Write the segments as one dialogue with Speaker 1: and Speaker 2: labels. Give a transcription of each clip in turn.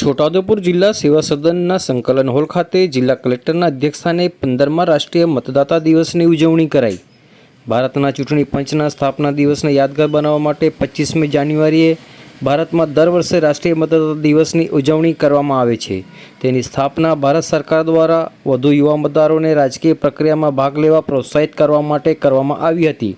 Speaker 1: છોટાઉદેપુર જિલ્લા સેવા સદનના સંકલન હોલ ખાતે જિલ્લા કલેક્ટરના અધ્યક્ષસ્થાને પંદરમાં રાષ્ટ્રીય મતદાતા દિવસની ઉજવણી કરાઈ. ભારતના ચૂંટણી પંચના સ્થાપના દિવસને યાદગાર બનાવવા માટે પચીસમી જાન્યુઆરીએ ભારતમાં દર વર્ષે રાષ્ટ્રીય મતદાતા દિવસની ઉજવણી કરવામાં આવે છે. તેની સ્થાપના ભારત સરકાર દ્વારા વધુ યુવા મતદારોને રાજકીય પ્રક્રિયામાં ભાગ લેવા પ્રોત્સાહિત કરવા માટે કરવામાં આવી હતી.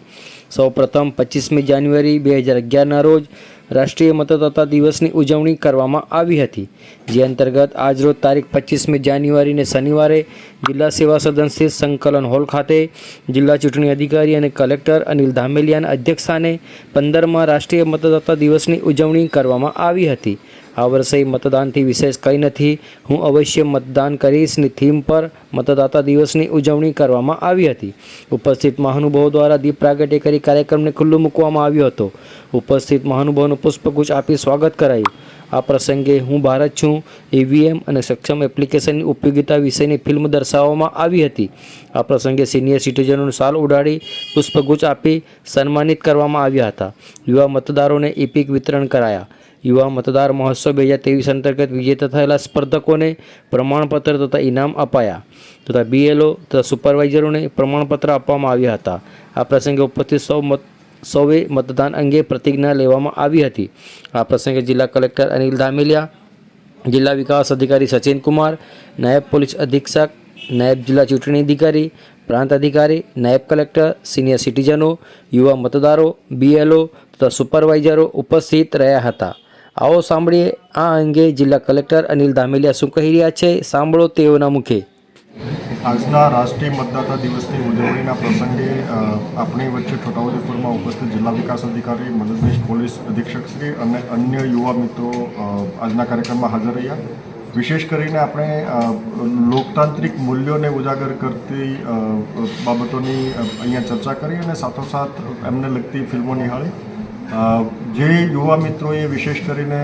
Speaker 1: સૌપ્રથમ પચીસમી જાન્યુઆરી બે હજાર અગિયારના રોજ રાષ્ટ્રીય મતદાતા દિવસની ઉજવણી કરવામાં આવી હતી. જે અંતર્ગત આજરોજ તારીખ પચીસમી જાન્યુઆરીને શનિવારે જિલ્લા સેવા સદન સ્થિત સંકલન હોલ ખાતે જિલ્લા ચૂંટણી અધિકારી અને કલેક્ટર અનિલ ધામેલિયાના અધ્યક્ષસ્થાને પંદરમાં રાષ્ટ્રીય મતદાતા દિવસની ઉજવણી કરવામાં આવી હતી. આ વર્ષે મતદાનથી વિશેષ કંઈ નથી. હું અવશ્ય મતદાન કરીશની થીમ પર મતદાતા દિવસની ઉજવણી કરવામાં આવી હતી. ઉપસ્થિત મહાનુભાવો દ્વારા દીપ પ્રાગટ્ય કરી કાર્યક્રમને ખુલ્લું મૂકવામાં આવ્યો હતો. ઉપસ્થિત મહાનુભાવોનું પુષ્પગુચ્છ આપી સ્વાગત કરાયું. આ પ્રસંગે હું ભારત છું. ઈવીએમ અને સક્ષમ એપ્લિકેશનની ઉપયોગિતા વિશેની ફિલ્મ દર્શાવવામાં આવી હતી. આ પ્રસંગે સિનિયર સિટીઝનોને સાલ ઉડાડી, પુષ્પગુચ્છ આપી સન્માનિત કરવામાં આવ્યા હતા. યુવા મતદારોને ઇપિક વિતરણ કરાયા. યુવા મતદાર મહોત્સવ બે હજાર ત્રેવીસ અંતર્ગત વિજેતા થયેલા સ્પર્ધકોને પ્રમાણપત્ર તથા ઇનામ અપાયા તથા બીએલઓ તથા સુપરવાઇઝરોને પ્રમાણપત્ર આપવામાં આવ્યા હતા. આ પ્રસંગે ઉપસ્થિત સૌ મત સૌએ મતદાન અંગે પ્રતિજ્ઞા લેવામાં આવી હતી. આ પ્રસંગે જિલ્લા કલેક્ટર અનિલ ધામેલિયા, જિલ્લા વિકાસ અધિકારી સચિન કુમાર, નાયબ પોલીસ અધિક્ષક, નાયબ જિલ્લા ચૂંટણી અધિકારી, પ્રાંત અધિકારી, નાયબ કલેક્ટર, સિનિયર સિટીઝનો, યુવા મતદારો, બીએલઓ તથા સુપરવાઇઝરો ઉપસ્થિત રહ્યા હતા. આવો સાંભળીએ આ અંગે જિલ્લા કલેક્ટર અનિલ ધામેલિયા શું કહી રહ્યા છે? સાંભળો તેઓના મુખે.
Speaker 2: આજના રાષ્ટ્રીય મતદાતા દિવસની ઉજવણીના પ્રસંગે આપણી વચ્ચે છોટાઉદેપુરમાં ઉપસ્થિત જિલ્લા વિકાસ અધિકારી, મદદનીશ પોલીસ અધિક્ષકશ્રી અને અન્ય યુવા મિત્રો આજના કાર્યક્રમમાં હાજર રહ્યા. વિશેષ કરીને આપણે લોકતાંત્રિક મૂલ્યોને ઉજાગર કરતી બાબતોની અહીંયા ચર્ચા કરી અને સાથોસાથ એમને લગતી ફિલ્મો નિહાળી. જે યુવા મિત્રોએ વિશેષ કરીને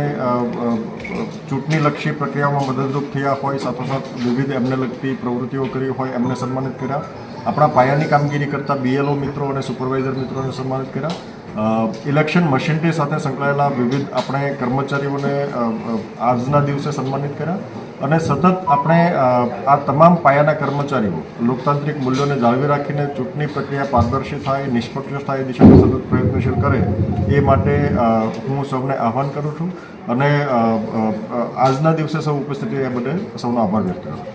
Speaker 2: ચૂંટણીલક્ષી પ્રક્રિયામાં મદદરૂપ થયા હોય, સાથોસાથ વિવિધ એમને લગતી પ્રવૃત્તિઓ કરી હોય, એમને સન્માનિત કર્યા. આપણા પાયાની કામગીરી કરતા બીએલઓ મિત્રો અને સુપરવાઇઝર મિત્રોને સન્માનિત કર્યા. ઇલેક્શન મશીનરી સાથે સંકળાયેલા વિવિધ આપણે કર્મચારીઓને આજના દિવસે સન્માનિત કર્યા અને સતત આપણે આ તમામ પાયાના કર્મચારીઓ લોકતાંત્રિક મૂલ્યોને જાળવી રાખીને ચૂંટણી પ્રક્રિયા પારદર્શી થાય, નિષ્પક્ષ થાય, એ દિશામાં સતત પ્રયત્નશીલ કરે, એ માટે હું સૌને આહ્વાન કરું છું અને આજના દિવસે સૌ ઉપસ્થિતિ એ બદલ સૌનો આભાર વ્યક્ત કરું